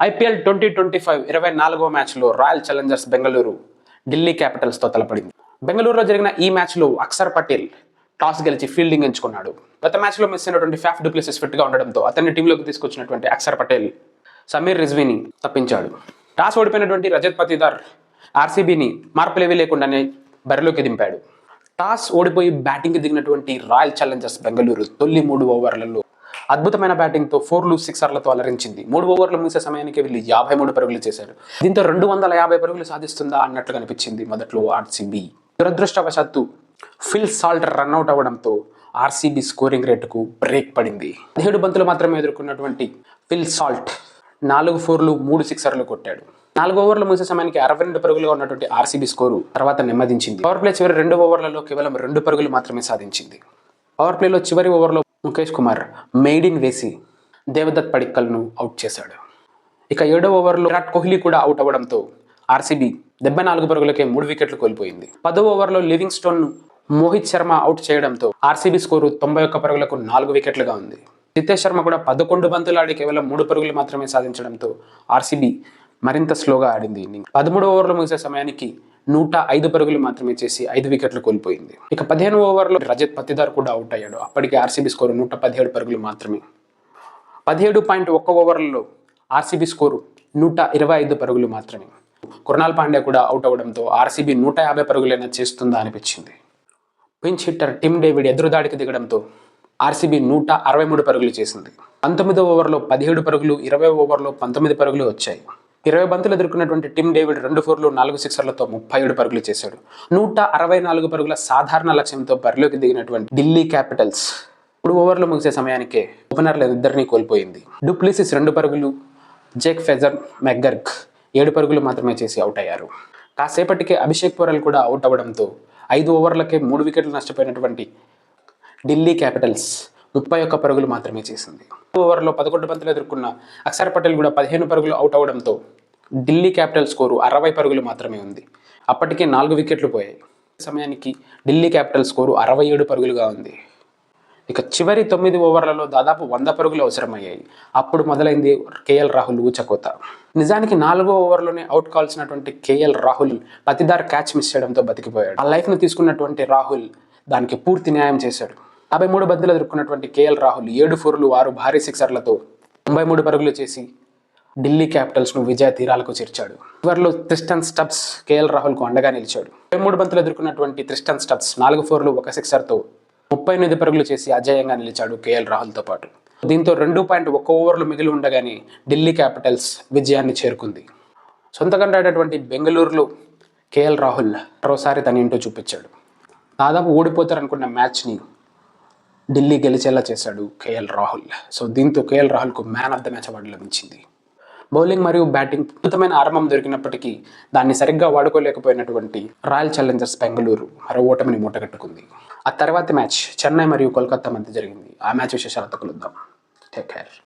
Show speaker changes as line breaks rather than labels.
IPL twenty twenty five ఇరవై నాలుగో మ్యాచ్లో రాయల్ ఛాలెంజర్స్ బెంగళూరు ఢిల్లీ క్యాపిటల్స్తో తలపడింది. బెంగళూరులో జరిగిన ఈ మ్యాచ్లో అక్షర్ పటేల్ టాస్ గెలిచి ఫీల్డింగ్ ఎంచుకున్నాడు. గత మ్యాచ్లో మిస్ అయినటువంటి ఫ్యాఫ్ డూప్లిసిస్ ఫిట్గా ఉండడంతో అతన్ని టీంలోకి తీసుకొచ్చినటువంటి అక్షర్ పటేల్ సమీర్ రిజ్వీని తప్పించాడు. టాస్ ఓడిపోయినటువంటి రజత్ పతిదార్ ఆర్సీబీని మార్పులేవి లేకుండానే బరిలోకి దింపాడు. టాస్ ఓడిపోయి బ్యాటింగ్కి దిగినటువంటి రాయల్ ఛాలెంజర్స్ బెంగళూరు తొలి మూడు ఓవర్లలో అద్భుతమైన బ్యాటింగ్తో ఫోర్లు సిక్సర్లతో అలరించింది. మూడు ఓవర్లు ముగిసే సమయానికి వీళ్ళు యాభై మూడు పరుగులు చేశారు. దీంతో రెండు వందల యాభై పరుగులు సాధిస్తుందా అన్నట్లు అనిపించింది మొదట్లో ఆర్సీబీ దురదృష్టవశాత్తు ఫిల్ సాల్ట్ రన్అట్ అవ్వడంతో ఆర్సీబీ స్కోరింగ్ రేటుకు బ్రేక్ పడింది. పదిహేడు బంతులు మాత్రమే ఎదుర్కొన్నటువంటి ఫిల్ సాల్ట్ నాలుగు ఫోర్లు మూడు సిక్సర్లు కొట్టాడు. నాలుగు ఓవర్లు ముగిసే సమయానికి అరవై రెండు పరుగులుగా ఉన్నటువంటి ఆర్సీబీ స్కోరు తర్వాత నెమ్మదించింది. పవర్ ప్లే చివరి రెండు ఓవర్లలో కేవలం రెండు పరుగులు మాత్రమే సాధించింది. పవర్ ప్లేలో చివరి ఓవర్లో ముఖేష్ కుమార్ మెయిడిన్ వేసి దేవదత్ పడిక్కల్ను అవుట్ చేశాడు. ఇక ఏడో ఓవర్లో విరాట్ కోహ్లీ కూడా అవుట్ అవ్వడంతో ఆర్సీబీ డెబ్బై నాలుగు పరుగులకే మూడు వికెట్లు కోల్పోయింది. పదో ఓవర్లో Livingstone Mohit Sharma out చేయడంతో ఆర్సీబీ స్కోరు తొంభై ఒక్క పరుగులకు నాలుగు వికెట్లుగా ఉంది. జితేష్ శర్మ కూడా పదకొండు బంతులు ఆడి కేవలం మూడు పరుగులు మాత్రమే సాధించడంతో ఆర్సీబీ మరింత స్లోగా ఆడింది ఇన్నింగ్. పదమూడు ఓవర్లు ముగిసే సమయానికి నూట ఐదు పరుగులు మాత్రమే చేసి ఐదు వికెట్లు కోల్పోయింది. ఇక పదిహేను ఓవర్లో రజత్ పత్తిదార్ కూడా అవుట్ అయ్యాడు. అప్పటికి ఆర్సీబీ స్కోరు నూట పదిహేడు పరుగులు మాత్రమే. పదిహేడు పాయింట్ ఒక్క ఓవర్లలో ఆర్సీబీ స్కోరు నూట ఇరవై ఐదు పరుగులు మాత్రమే. కుర్నాల్ పాండే కూడా అవుట్ అవ్వడంతో ఆర్సీబీ నూట యాభై పరుగులైనా చేస్తుందా అనిపించింది. పిచ్ హిట్టర్ టిమ్ డేవిడ్ ఎదురుదాడికి దిగడంతో ఆర్సీబీ నూట అరవై మూడు పరుగులు చేసింది. పంతొమ్మిదో ఓవర్లో పదిహేడు పరుగులు ఇరవై ఓవర్లో పంతొమ్మిది పరుగులు వచ్చాయి. ఇరవై బంతులు ఎదుర్కొన్నటువంటి టిమ్ డేవిడ్ రెండు ఫోర్లు నాలుగు సిక్సర్లతో ముప్పై ఏడు పరుగులు చేశాడు. నూట అరవై నాలుగు పరుగుల సాధారణ లక్ష్యంతో బరిలోకి దిగినటువంటి ఢిల్లీ క్యాపిటల్స్ మూడు ఓవర్లు ముగిసే సమయానికే ఓపెనర్లు ఇద్దరిని కోల్పోయింది. డూప్లిసిస్ రెండు పరుగులు జేక్ ఫెజర్ మెగ్గర్గ్ ఏడు పరుగులు మాత్రమే చేసి అవుట్ అయ్యారు. కాసేపటికే అభిషేక్ పోరల్ కూడా అవుట్ అవ్వడంతో ఐదు ఓవర్లకే మూడు వికెట్లు నష్టపోయినటువంటి ఢిల్లీ క్యాపిటల్స్ ముప్పై ఒక్క పరుగులు మాత్రమే చేసింది. ఓవర్లో పదకొండు బంతులు ఎదుర్కొన్న అక్షర్ పటేల్ కూడా పదిహేను పరుగులు అవుట్ అవడంతో ఢిల్లీ క్యాపిటల్ స్కోరు అరవై పరుగులు మాత్రమే ఉంది. అప్పటికే నాలుగు వికెట్లు పోయాయి. సమయానికి ఢిల్లీ క్యాపిటల్ స్కోరు అరవై ఏడు పరుగులుగా ఉంది. ఇక చివరి తొమ్మిది ఓవర్లలో దాదాపు వంద పరుగులు అవసరమయ్యాయి. అప్పుడు మొదలైంది కేఎల్ రాహుల్ ఊచకోత నిజానికి నాలుగో ఓవర్లోనే అవుట్ కావాల్సినటువంటి KL Rahul Patidar catch miss చేయడంతో బతికిపోయాడు. ఆ లైఫ్ను తీసుకున్నటువంటి రాహుల్ దానికి పూర్తి న్యాయం చేశాడు. యాభై మూడు బంతులు ఎదుర్కొన్నటువంటి కేఎల్ రాహుల్ ఏడు ఫోర్లు ఆరు భారీ సిక్సర్లతో తొంభై మూడు పరుగులు చేసి ఢిల్లీ క్యాపిటల్స్ను విజయ తీరాలకు చేర్చాడు. చివరిలో త్రిస్టన్ స్టబ్స్ కేఎల్ రాహుల్కు అండగా నిలిచాడు. ఇరవై మూడు బంతులు ఎదుర్కొన్నటువంటి త్రిస్టన్ స్టబ్స్ నాలుగు ఫోర్లు ఒక సిక్సర్తో ముప్పై ఎనిమిది పరుగులు చేసి అజేయంగా నిలిచాడు కేఎల్ రాహుల్తో పాటు. దీంతో రెండు పాయింట్ ఒక్క ఓవర్లు మిగిలి ఉండగానే ఢిల్లీ క్యాపిటల్స్ విజయాన్ని చేరుకుంది. సొంతగా ఆడేటువంటి బెంగళూరులో కేఎల్ రాహుల్ మరోసారి తన ఇంటో చూపించాడు. దాదాపు ఓడిపోతారనుకున్న మ్యాచ్ని ఢిల్లీ గెలిచేలా చేశాడు కేఎల్ రాహుల్. సో దీంతో KL రాహుల్కు man of the match award లభించింది. బౌలింగ్ మరియు బ్యాటింగ్ అద్భుతమైన ఆరంభం దొరికినప్పటికీ దాన్ని సరిగ్గా వాడుకోలేకపోయినటువంటి రాయల్ ఛాలెంజర్స్ బెంగళూరు మరో ఓటమిని మూటగట్టుకుంది. ఆ తర్వాతి మ్యాచ్ చెన్నై మరియు కోల్కతా మధ్య జరిగింది. ఆ మ్యాచ్ విశేషాలతో కలుద్దాం. Take care